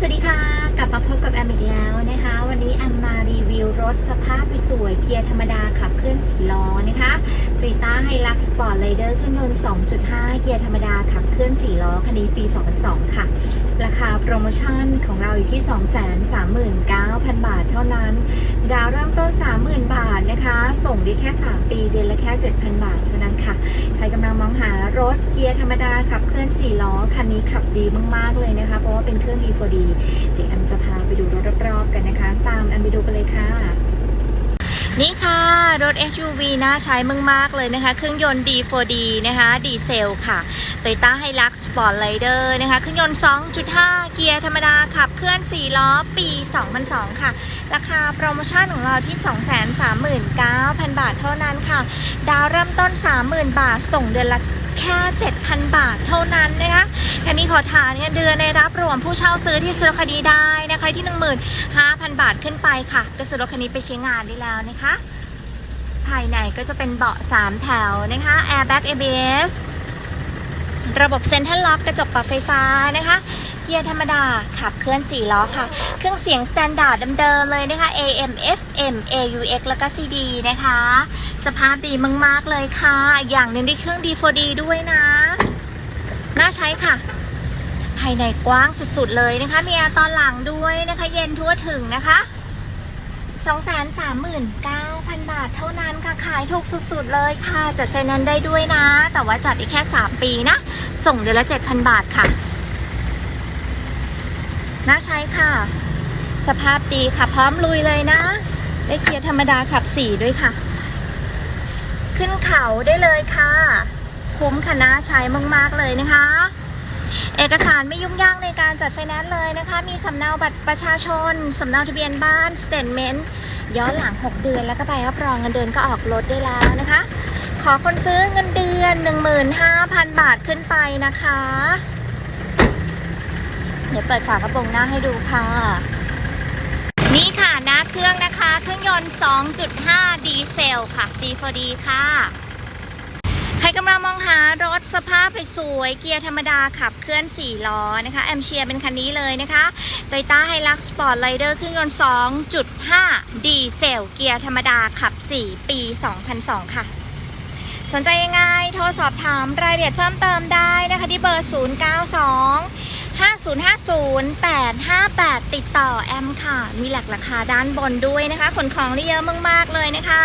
สวัสดีค่ะ กลับมาพบกับแอมอีกแล้วนะคะ วันนี้แอมมารีวิวรถสภาพสวยเกียร์ธรรมดาขับเคลื่อนสี่ล้อนะคะต o y ต้าไฮลักสปอร์ตไลเดอร์เครื่องยนต์ 2.5 เกียร์ธรรม นสี่ล้อคันนี้ปี 2002 ค่ะ ราคาโปรโมชั่นของเราอยู่ที่ 239,000 บาทเท่านั้น ดาวเริ่มต้น 30,000 บาทนะคะ ส่งได้แค่ 3 ปีเดือนละแค่ 7,000 บาทเท่านั้นค่ะ ใครกำลังมองหารถเกียร์ธรรมดาขับเคลื่อน4ล้อคันนี้ขับดีมากๆเลยนะคะ เพราะว่าเป็นเครื่อง D4D เดี๋ยวแอมจะพาไปดูรถรอบๆกันนะคะ ตามแอมไปดูกันเลยค่ะ นี่ค่ะ รถ SUV น่าใช้มากๆเลยนะคะ เครื่องยนต์ D4D นะคะดีเซลค่ะ Toyota Hilux Sport Rider นะคะ เครื่องยนต์ 2.5 เกียร์ธรรมดาขับเคลื่อน 4 ล้อ ปี 2002 ค่ะ ราคาโปรโมชั่นของเราที่ 239,000 บาทเท่านั้นค่ะ ดาวเริ่มต้น 30,000 บาท ส่งเดือนละแค่ 7,000 บาทเท่านั้นนะคะคันนี้ขอทานเงินเดือนในรับรวมผู้เช่าซื้อที่ซื้อรคันนี้ได้นะคะที่ 15,000 บาทขึ้นไปค่ะก็ซื้อรคันนี้ไปใช้งานได้แล้วนะคะ ภายในก็จะเป็นเบาะ 3 แถวนะคะ Airbag ABS ระบบเซ็นทรัลล็อกกระจกปรับไฟฟ้านะคะ เกียร์ธรรมดาขับเคลื่อน 4 ล้อค่ะ เครื่องเสียงสแตนดาร์ดเดิมๆเลยนะคะ AM FM AUX แล้วก็ CD นะคะ สภาพดีมากๆเลยค่ะ อย่างหนึ่งได้เครื่อง D4D ด้วยนะ น่าใช้ค่ะ ภายในกว้างสุดๆเลยนะคะ มีแอร์ตอนหลังด้วยนะคะ เย็นทั่วถึงนะคะ239,000 บาทเท่าพันค่ะ ขายถูกสุดๆเลยค่ะ จัดไฟแนนซ์ได้ด้วยนะ แต่ว่าจัดได้แค่ 3 ปีนะ ส่งเดือนละ 7,000 บาทค่ะ น่าใช้ค่ะ สภาพดีค่ะ พร้อมลุยเลยนะได้เกียร์ธรรมดาขับ4ด้วยค่ะ ขึ้นเขาได้เลยค่ะ คุ้มค่ะน่าใช้มากๆเลยนะคะ เอกสารไม่ยุ่งยากในการจัดไฟแนนซ์เลยนะคะ มีสำเนาบัตรประชาชน สำเนาทะเบียนบ้านสเตทเมนต์ย้อนหลัง 6 เดือนแล้วก็ใบรับรองเงินเดือนก็ออกรถได้แล้วนะคะ ขอคนซื้อเงินเดือน 15,000 บาทขึ้นไปนะคะ เดี๋ยวเปิดฝากระโปรงหน้าให้ดูค่ะ นี่ค่ะหน้าเครื่องนะคะ เครื่องยนต์ 2.5 ดีเซลค่ะ D4D ค่ะ ครกำลังมองหารถสภาพสวยเกียร์ธรรมดาขับเคลื่อน 4 ล้อนะคะแอมเชียเป็นคันนี้เลยนะคะ Toyota Hilux Sport Rider เครื่องยนต์2.5 ดีเซลเกียร์ธรรมดาขับ 4 ปี 2002 ค่ะ สนใจยังไง โทรสอบถามรายละเอียดเพิ่มเติมได้นะคะที่เบอร์ 092 5050 858 ติดต่อแอมค่ะ มีหลักราคาด้านบนด้วยนะคะ ขนของได้เยอะมาก ๆ เลยนะคะ